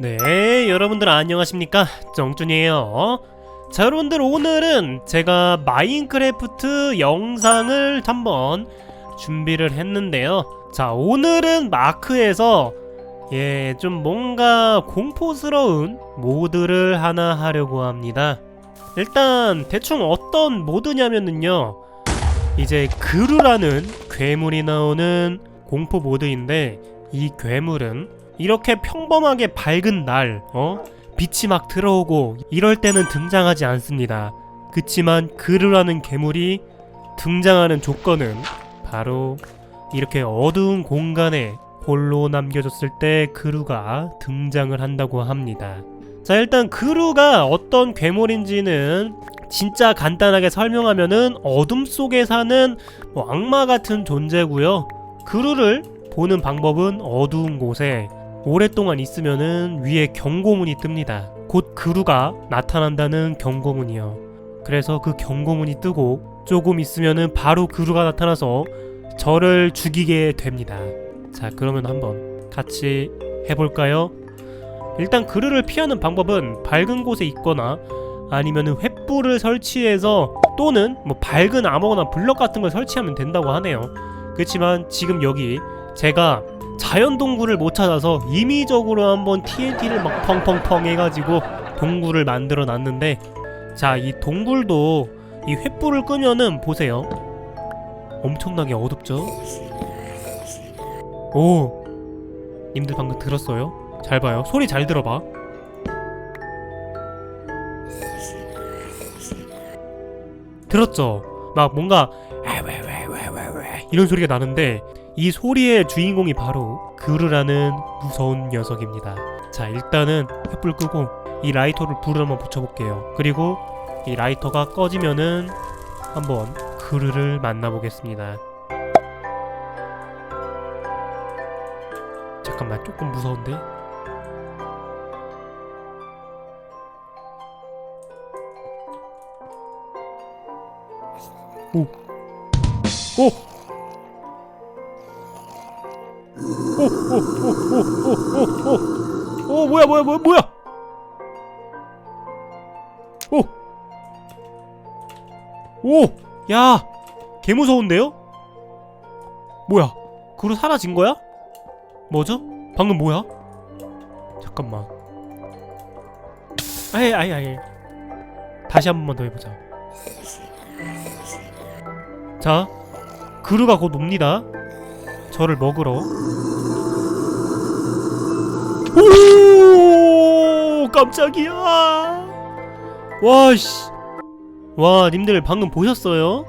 네, 여러분들 안녕하십니까? 정준이에요. 자, 여러분들 오늘은 제가 마인크래프트 영상을 한번 준비를 했는데요. 자, 오늘은 마크에서 예, 좀 뭔가 공포스러운 모드를 하나 하려고 합니다. 일단 대충 어떤 모드냐면은요. 이제 그루라는 괴물이 나오는 공포 모드인데 이 괴물은 이렇게 평범하게 밝은 날, 어? 빛이 막 들어오고 이럴 때는 등장하지 않습니다. 그치만 그루라는 괴물이 등장하는 조건은 바로 이렇게 어두운 공간에 홀로 남겨졌을 때 그루가 등장을 한다고 합니다. 자, 일단 그루가 어떤 괴물인지는 진짜 간단하게 설명하면은 어둠 속에 사는 뭐 악마 같은 존재고요. 그루를 보는 방법은 어두운 곳에 오랫동안 있으면은 위에 경고문이 뜹니다. 곧 그루가 나타난다는 경고문이요. 그래서 그 경고문이 뜨고 조금 있으면은 바로 그루가 나타나서 저를 죽이게 됩니다. 자, 그러면 한번 같이 해볼까요? 일단 그루를 피하는 방법은 밝은 곳에 있거나 아니면은 횃불을 설치해서 또는 뭐 밝은 아무거나 블럭 같은 걸 설치하면 된다고 하네요. 그렇지만 지금 여기 제가 자연 동굴을 못 찾아서 임의적으로 한번 TNT를 막 펑펑펑 해가지고 동굴을 만들어 놨는데 자 이 동굴도 이 횃불을 끄면은 보세요. 엄청나게 어둡죠? 오! 님들 방금 들었어요? 잘 봐요. 소리 잘 들어봐. 들었죠? 막 뭔가 이런 소리가 나는데 이 소리의 주인공이 바로 그르라는 무서운 녀석입니다. 자, 일단은 횃불 끄고 이 라이터를 불을 한번 붙여볼게요. 그리고 이 라이터가 꺼지면은 한번 그르를 만나보겠습니다. 잠깐만, 조금 무서운데? 오! 오! 오 오 오 오 오 오 오 뭐야 뭐야 뭐야 뭐야 오 오 야 개 무서운데요? 뭐야 그로 사라진 거야? 뭐죠? 방금 뭐야? 잠깐만 아예 아예 아예 다시 한 번만 더 해보자 자 그루가 곧 옵니다 저를 먹으러? 오 깜짝이야. 와씨. 와 님들 방금 보셨어요?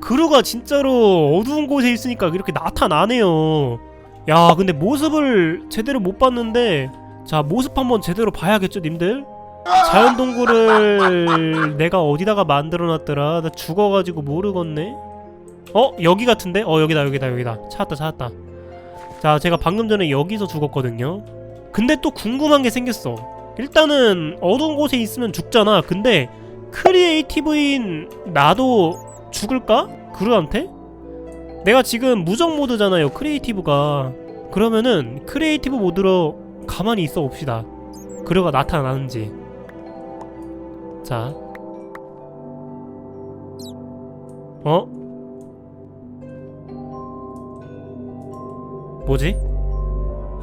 그루가 진짜로 어두운 곳에 있으니까 이렇게 나타나네요. 야 근데 모습을 제대로 못 봤는데 자 모습 한번 제대로 봐야겠죠 님들? 자연동굴을 내가 어디다가 만들어놨더라? 나 죽어가지고 모르겠네 어? 여기 같은데? 어 여기다 여기다 여기다 찾았다 찾았다 자 제가 방금 전에 여기서 죽었거든요 근데 또 궁금한 게 생겼어 일단은 어두운 곳에 있으면 죽잖아 근데 크리에이티브인 나도 죽을까? 그루한테? 내가 지금 무적 모드잖아요 크리에이티브가 그러면은 크리에이티브 모드로 가만히 있어 봅시다 그루가 나타나는지 자 어? 뭐지?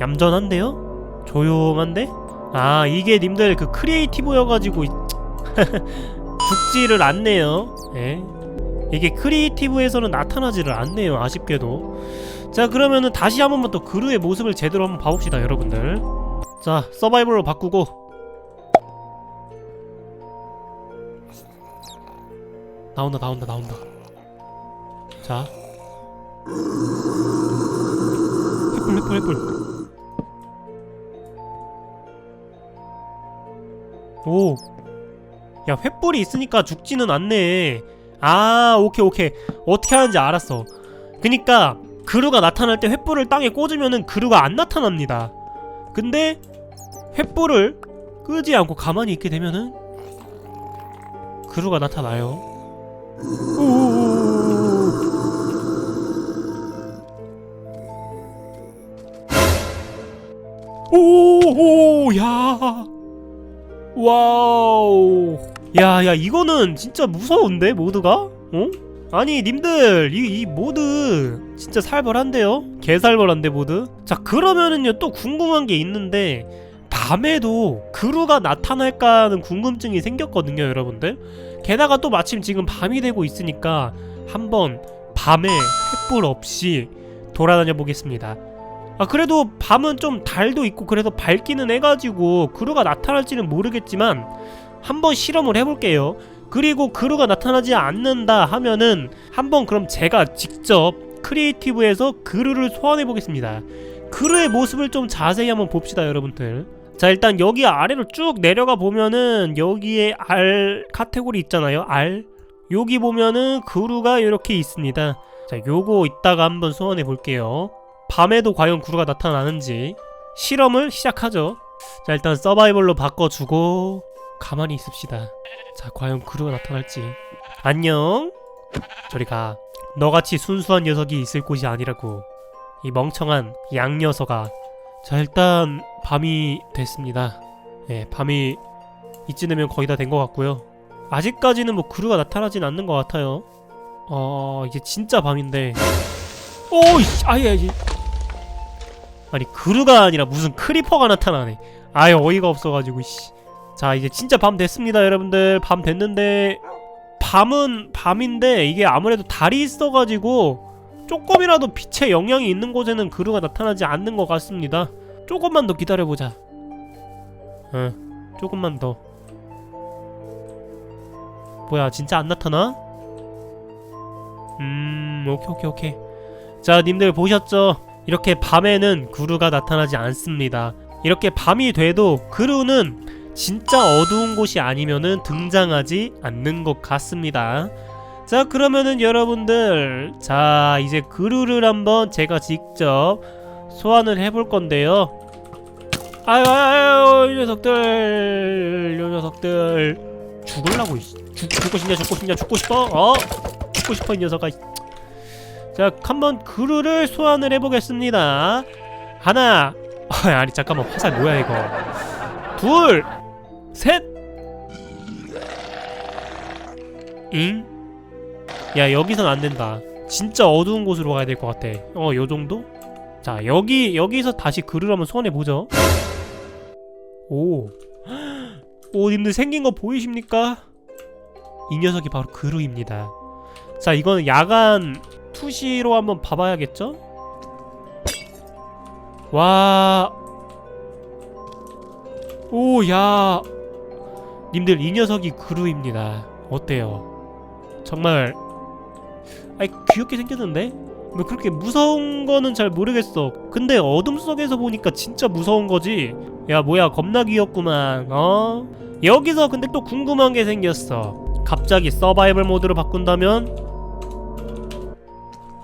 얌전한데요? 조용한데? 아 이게 님들 그 크리에이티브여가지고 이- 죽지를 않네요 예. 이게 크리에이티브에서는 나타나지를 않네요 아쉽게도 자 그러면은 다시 한 번만 또 그루의 모습을 제대로 한번 봐봅시다 여러분들 자 서바이벌로 바꾸고 나온다 나온다 나온다 자 횃불 횃불 오. 야, 횃불이 있으니까 죽지는 않네. 아, 오케이, 오케이. 어떻게 하는지 알았어. 그니까, 그루가 나타날 때 횃불을 땅에 꽂으면은 그루가 안 나타납니다. 근데, 횃불을 끄지 않고 가만히 있게 되면은, 그루가 나타나요. 오오오오오 오. 오야 와우 야야 이거는 진짜 무서운데 모드가 어? 아니 님들 이, 이 모드 진짜 살벌한데요? 개살벌한데 모드? 자 그러면은요 또 궁금한 게 있는데 밤에도 그루가 나타날까 하는 궁금증이 생겼거든요 여러분들 게다가 또 마침 지금 밤이 되고 있으니까 한번 밤에 횃불 없이 돌아다녀 보겠습니다 아 그래도 밤은 좀 달도 있고 그래서 밝기는 해가지고 그루가 나타날지는 모르겠지만 한번 실험을 해볼게요 그리고 그루가 나타나지 않는다 하면은 한번 그럼 제가 직접 크리에이티브에서 그루를 소환해 보겠습니다. 그루의 모습을 좀 자세히 한번 봅시다, 여러분들. 자, 일단 여기 아래로 쭉 내려가 보면은 여기에 R 카테고리 있잖아요. R. 여기 보면은 그루가 이렇게 있습니다. 자, 요거 이따가 한번 소환해 볼게요. 밤에도 과연 그루가 나타나는지 실험을 시작하죠. 자, 일단 서바이벌로 바꿔주고 가만히 있읍시다. 자, 과연 그루가 나타날지. 안녕. 저리 가. 너같이 순수한 녀석이 있을 곳이 아니라고. 이 멍청한 양 녀석아. 자, 일단 밤이 됐습니다. 예, 밤이 이쯤 되면 거의 다 된 것 같고요. 아직까지는 뭐 그루가 나타나진 않는 것 같아요. 어, 이제 진짜 밤인데. 오이씨, 아예, 아니 그루가 아니라 무슨 크리퍼가 나타나네. 아예 어이가 없어가지고 씨. 자 이제 진짜 밤 됐습니다 여러분들 밤 됐는데 밤은 밤인데 이게 아무래도 달이 있어가지고 조금이라도 빛의 영향이 있는 곳에는 그루가 나타나지 않는 것 같습니다 조금만 더 기다려보자 응 조금만 더 뭐야 진짜 안 나타나? 음 오케이 오케이 오케이 자 님들 보셨죠? 이렇게 밤에는 그루가 나타나지 않습니다. 이렇게 밤이 돼도 그루는 진짜 어두운 곳이 아니면은 등장하지 않는 것 같습니다. 자 그러면은 여러분들 자 이제 그루를 한번 제가 직접 소환을 해볼 건데요. 아유 아유 이 녀석들 이 녀석들. 죽을라고 이- 죽, 죽고 싶냐 죽고 싶냐 죽고 싶어? 어? 죽고 싶어 이 녀석아 자 한번 그루를 소환을 해보겠습니다. 하나 아니 잠깐만 화살 뭐야 이거 둘 셋! 잉? 야 여기선 안 된다. 진짜 어두운 곳으로 가야 될 것 같아. 어, 요 정도? 자, 여기 여기서 다시 글을 한번 소환해 보죠. 오, 오, 님들 생긴 거 보이십니까? 이 녀석이 바로 그루입니다. 자, 이거는 야간 투시로 한번 봐봐야겠죠? 와, 오, 야, 님들 이 녀석이 그루입니다. 어때요? 정말 아이 귀엽게 생겼는데? 뭐 그렇게 무서운 거는 잘 모르겠어. 근데 어둠 속에서 보니까 진짜 무서운 거지. 야 뭐야 겁나 귀엽구만. 어? 여기서 근데 또 궁금한 게 생겼어. 갑자기 서바이벌 모드로 바꾼다면?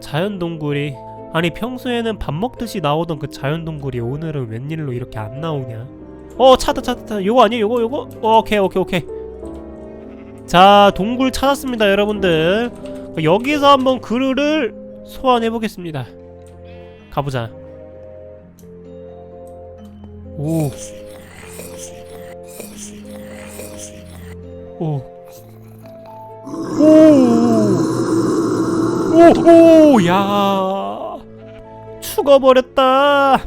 자연동굴이 아니 평소에는 밥 먹듯이 나오던 그 자연동굴이 오늘은 웬일로 이렇게 안 나오냐? 어 찾다 찾다 찾다 요거 아니에요? 요거 요거? 어, 오케이 오케이 오케이. 자 동굴 찾았습니다 여러분들. 여기서 한번 그루를 소환해 보겠습니다. 가보자. 오. 오. 오. 오, 야. 죽어버렸다.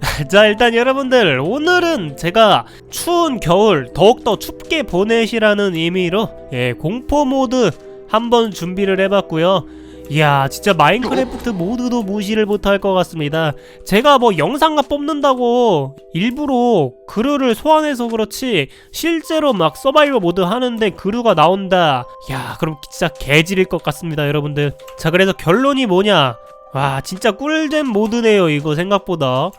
자, 일단 여러분들, 오늘은 제가 추운 겨울 더욱더 춥게 보내시라는 의미로, 예, 공포 모드 한번 준비를 해봤고요. 이야, 진짜 마인크래프트 모드도 무시를 못할 것 같습니다. 제가 뭐 영상가 뽑는다고 일부러 그루를 소환해서 그렇지 실제로 막 서바이벌 모드 하는데 그루가 나온다. 야, 그럼 진짜 개질일 것 같습니다, 여러분들. 자, 그래서 결론이 뭐냐? 와, 진짜 꿀잼 모드네요, 이거 생각보다.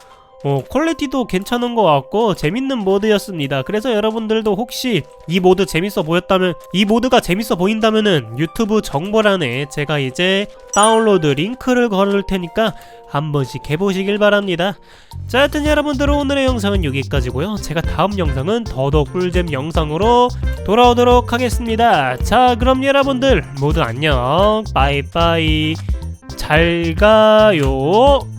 어, 퀄리티도 괜찮은 것 같고 재밌는 모드였습니다. 그래서 여러분들도 혹시 이 모드 재밌어 보였다면 이 모드가 재밌어 보인다면은 유튜브 정보란에 제가 이제 다운로드 링크를 걸을 테니까 한 번씩 해보시길 바랍니다. 자, 하여튼 여러분들 오늘의 영상은 여기까지고요. 제가 다음 영상은 더더욱 꿀잼 영상으로 돌아오도록 하겠습니다. 자, 그럼 여러분들 모두 안녕. 빠이빠이. 잘 가요.